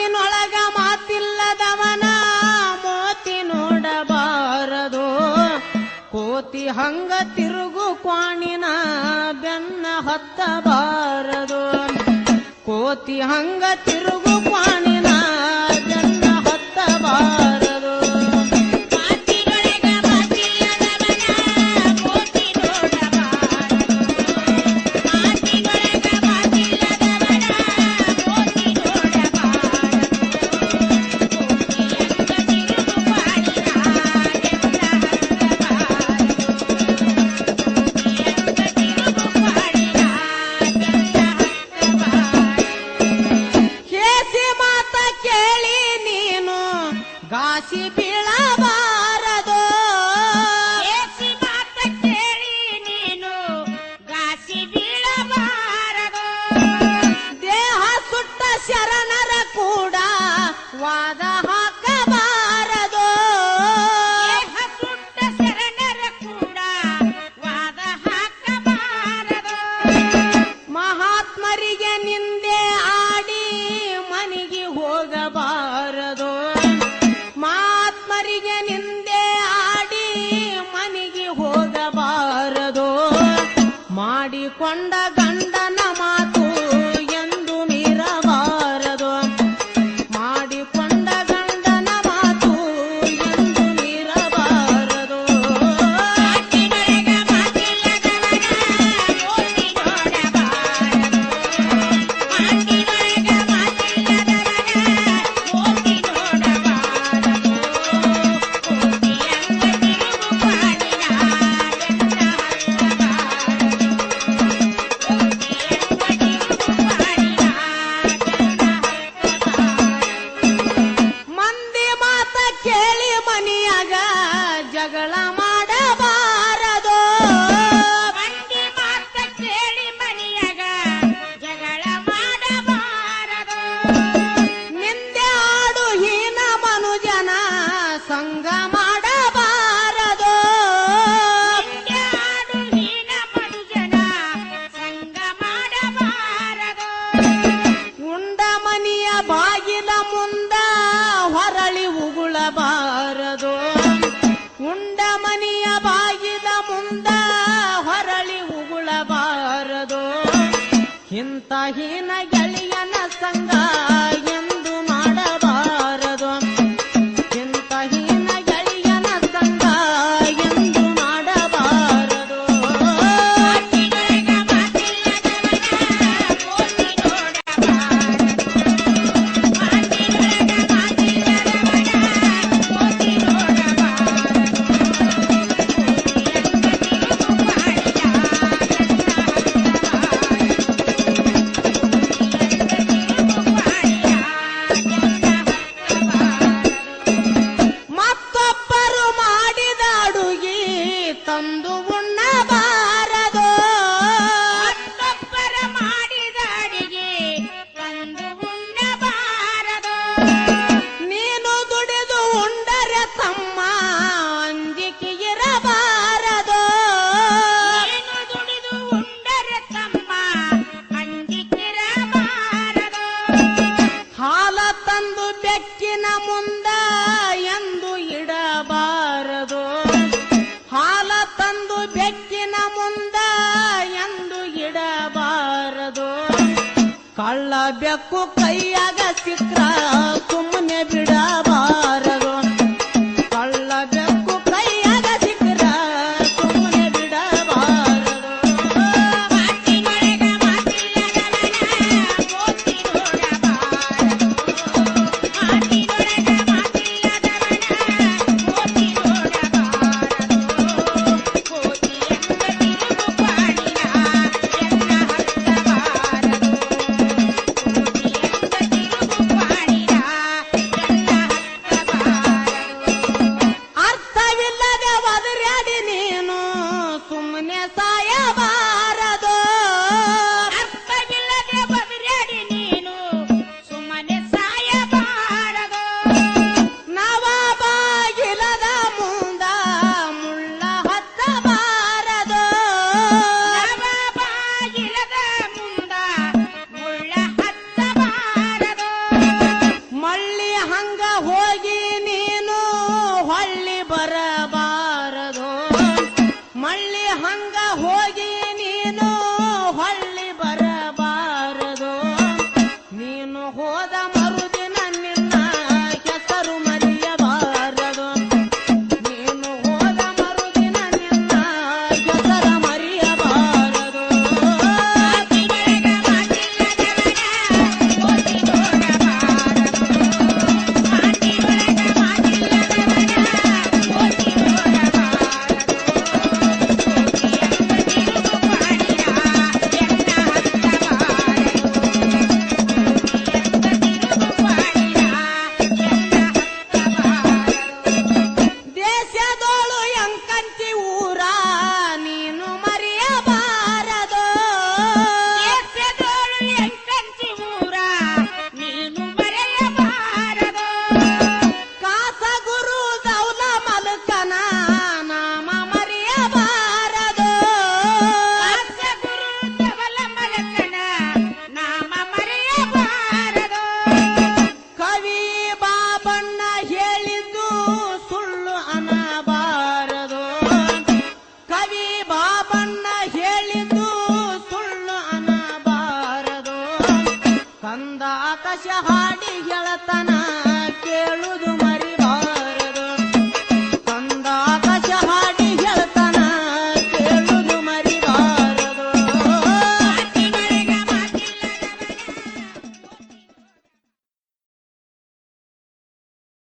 ಮಾತಿನೊಳಗ ಮಾತಿಲ್ಲದವನ ಮೋತಿ ನೋಡಬಾರದು. ಕೋತಿ ಹಂಗ ತಿರುಗು ಕ್ವಾಣಿನ ಬೆನ್ನ ಹತ್ತಬಾರದು. ಕೋತಿ ಹಂಗ ತಿರುಗು ಕ್ವಾಣಿ тебе. మాడి కొండ గండన? ಉಂಡಮನಿಯ ಬಾಗಿದ ಮುಂದ ಹೊರಳಿ ಉಗುಳಬಾರದು. ಇಂತ ಹೀನ ಬೆಕ್ಕು ಕೈಯಾಗ ಸಿಕ್ರ ಸುಮ್ಮನೆ ಬಿಡ you know